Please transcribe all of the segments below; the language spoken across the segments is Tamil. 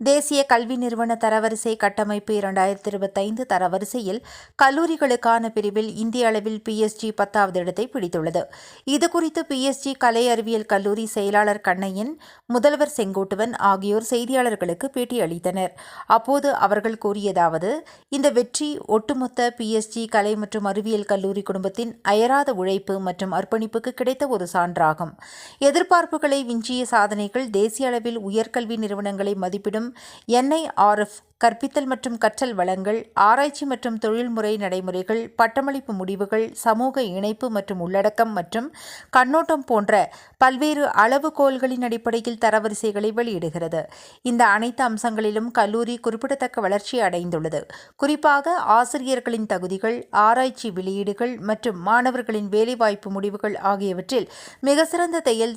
தேசிய கல்வி நிறுவன தரவரிசை கட்டமைப்பு இரண்டாயிரத்தி இருபத்தைந்து தரவரிசையில் கல்லூரிகளுக்கான பிரிவில் இந்திய அளவில் பிஎஸ்ஜி பத்தாவது இடத்தை பிடித்துள்ளது. இதுகுறித்து பிஎஸ்ஜி கலை அறிவியல் கல்லூரி செயலாளர் கண்ணையன் முதல்வர் செங்கோட்டுவன் ஆகியோர் செய்தியாளர்களுக்கு பேட்டியளித்தனர் அப்போது அவர்கள் கூறியதாவது இந்த வெற்றி ஒட்டுமொத்த பிஎஸ்ஜி கலை மற்றும் அறிவியல் கல்லூரி குடும்பத்தின் அயராத உழைப்பு மற்றும் அர்ப்பணிப்புக்கு கிடைத்த ஒரு சான்றாகும். எதிர்பார்ப்புகளை விஞ்சிய சாதனைகள் தேசிய அளவில் உயர்கல்வி நிறுவனங்களை மதிப்பிடும் என்ஐஆர்எஃப் கற்பித்தல் மற்றும் கற்றல் வளங்கள் ஆராய்ச்சி மற்றும் தொழில்முறை நடைமுறைகள் பட்டமளிப்பு முடிவுகள் சமூக இணைப்பு மற்றும் உள்ளடக்கம் மற்றும் கண்ணோட்டம் போன்ற பல்வேறு அளவுகோல்களின் அடிப்படையில் தரவரிசைகளை வெளியிடுகிறது. இந்த அனைத்து அம்சங்களிலும் கல்லூரி குறிப்பிடத்தக்க வளர்ச்சி அடைந்துள்ளது. குறிப்பாக ஆசிரியர்களின் தகுதிகள் ஆராய்ச்சி வெளியீடுகள் மற்றும் மாணவர்களின் வேலைவாய்ப்பு முடிவுகள் ஆகியவற்றில் மிக சிறந்த செயல்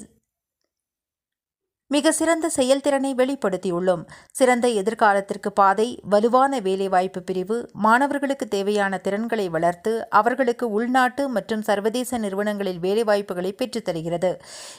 மிக சிறந்த செயல்திறனை வெளிப்படுத்தியுள்ளோம். சிறந்த எதிர்காலத்திற்கு பாதை வலுவான வேலைவாய்ப்பு பிரிவு மாணவர்களுக்கு தேவையான திறன்களை வளர்த்து அவர்களுக்கு உள்நாட்டு மற்றும் சர்வதேச நிறுவனங்களில் வேலைவாய்ப்புகளை பெற்றுத்தருகிறது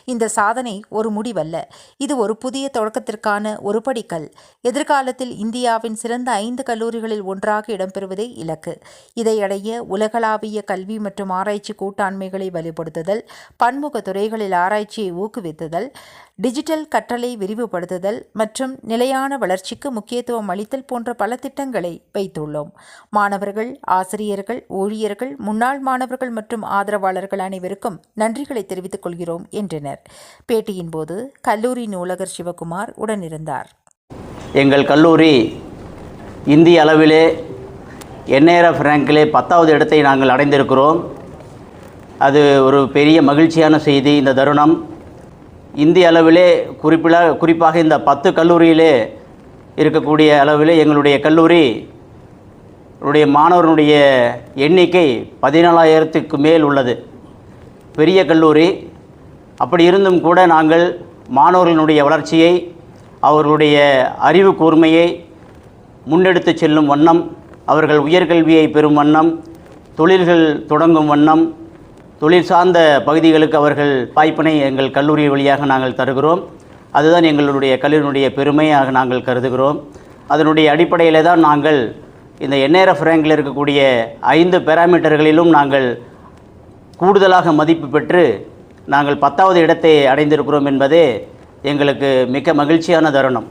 இந்த சாதனை ஒரு முடிவல்ல. இது ஒரு புதிய தொடக்கத்திற்கான ஒரு படிக்கல். எதிர்காலத்தில் இந்தியாவின் சிறந்த ஐந்து கல்லூரிகளில் ஒன்றாக இடம்பெறுவதே இலக்கு. இதையடைய உலகளாவிய கல்வி மற்றும் ஆராய்ச்சி கூட்டாண்மைகளை வலுப்படுத்துதல் பன்முக துறைகளில் ஆராய்ச்சியை ஊக்குவித்துதல் டிஜிட்டல் கற்றலை விரிவுபடுத்துதல் மற்றும் நிலையான வளர்ச்சிக்கு முக்கியத்துவம் அளித்தல் போன்ற பல திட்டங்களை வைத்துள்ளோம். மாணவர்கள் ஆசிரியர்கள் ஊழியர்கள் முன்னாள் மாணவர்கள் மற்றும் ஆதரவாளர்கள் அனைவருக்கும் நன்றிகளை தெரிவித்துக் கொள்கிறோம் என்றனர். பேட்டியின் போது கல்லூரி நூலகர் சிவகுமார் உடனிருந்தார். எங்கள் கல்லூரி இந்திய அளவிலே என்ஏஆர்எஃப் ரேங்கிலே பத்தாவது இடத்தை நாங்கள் அடைந்திருக்கிறோம். அது ஒரு பெரிய மகிழ்ச்சியான செய்தி. இந்த தருணம் இந்திய அளவிலே குறிப்பிட குறிப்பாக இந்த பத்து கல்லூரியிலே இருக்கக்கூடிய அளவிலே எங்களுடைய கல்லூரி உடைய மாணவர்களுடைய எண்ணிக்கை பதினாலாயிரத்துக்கு மேல் உள்ளது. பெரிய கல்லூரி. அப்படி இருந்தும் கூட நாங்கள் மாணவர்களுடைய வளர்ச்சியை அவர்களுடைய அறிவு கூர்மையை முன்னெடுத்து செல்லும் வண்ணம் அவர்கள் உயர்கல்வியை பெறும் வண்ணம் தொழில்கள் தொடங்கும் வண்ணம் தொழில் சார்ந்த பகுதிகளுக்கு அவர்கள் வாய்ப்பினை எங்கள் கல்லூரி வழியாக நாங்கள் தருகிறோம். அதுதான் எங்களுடைய கல்லூரியினுடைய பெருமையாக நாங்கள் கருதுகிறோம். அதனுடைய அடிப்படையில் தான் நாங்கள் இந்த என்ஆர்எஃப் ரேங்கில் இருக்கக்கூடிய ஐந்து பேராமீட்டர்களிலும் நாங்கள் கூடுதலாக மதிப்பு பெற்று நாங்கள் பத்தாவது இடத்தை அடைந்திருக்கிறோம் என்பதே எங்களுக்கு மிக மகிழ்ச்சியான தருணம்.